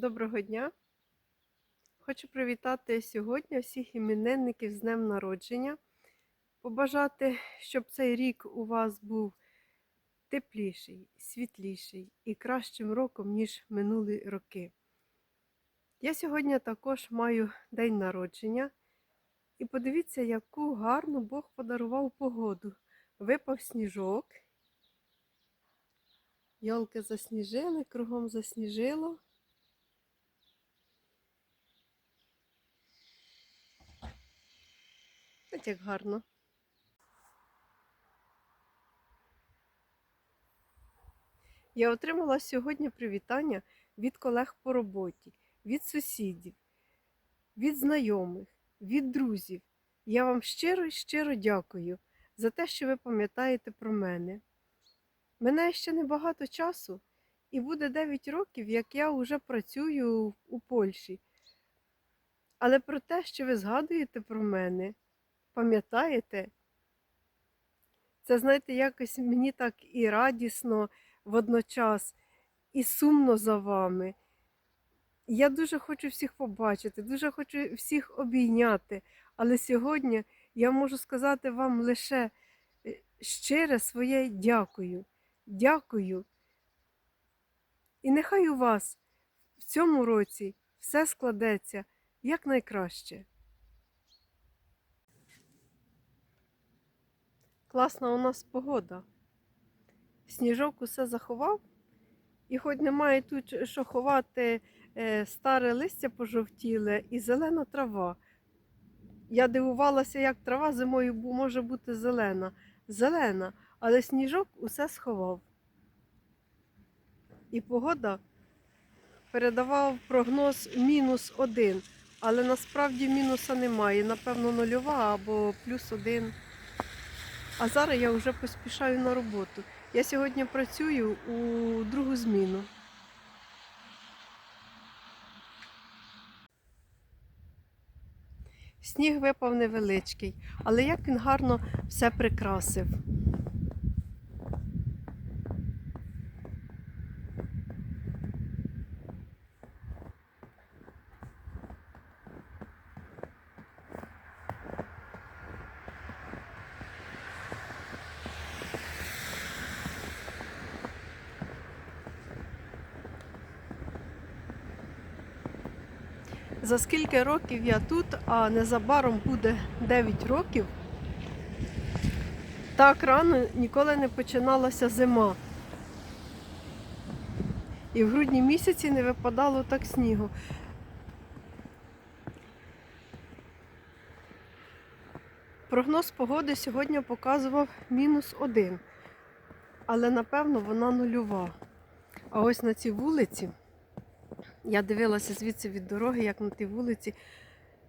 Доброго дня! Хочу привітати сьогодні всіх іменинників з днем народження. Побажати, щоб цей рік у вас був тепліший, світліший і кращим роком, ніж минулі роки. Я сьогодні також маю день народження. І подивіться, яку гарну Бог подарував погоду. Випав сніжок. Йолки засніжили, кругом засніжило. Ось як гарно. Я отримала сьогодні привітання від колег по роботі, від сусідів, від знайомих, від друзів. Я вам щиро і щиро дякую за те, що ви пам'ятаєте про мене. Мене ще небагато часу, і буде 9 років, як я вже працюю у Польщі. Але про те, що ви згадуєте про мене, пам'ятаєте? Це, знаєте, якось мені так і радісно водночас, і сумно за вами. Я дуже хочу всіх побачити, дуже хочу всіх обійняти. Але сьогодні я можу сказати вам лише е, щире своє дякую. Дякую. І нехай у вас в цьому році все складеться якнайкраще. Класна у нас погода. Сніжок усе заховав, і хоч немає тут що ховати е, старе листя пожовтіле і зелена трава. Я дивувалася, як трава зимою може бути зелена. Зелена, але сніжок усе сховав. І погода передавав прогноз мінус один, але насправді мінуса немає. Напевно, нульова або плюс один. А зараз я вже поспішаю на роботу. Я сьогодні працюю у другу зміну. Сніг випав невеличкий, але як він гарно все прикрасив. За скільки років я тут, а незабаром буде 9 років, так рано ніколи не починалася зима. І в грудні місяці не випадало так снігу. Прогноз погоди сьогодні показував мінус один, але напевно вона нульова. А ось на цій вулиці. Я дивилася звідси від дороги, як на тій вулиці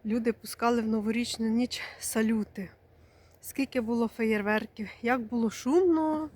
люди пускали в новорічну ніч салюти. Скільки було феєрверків, як було шумно.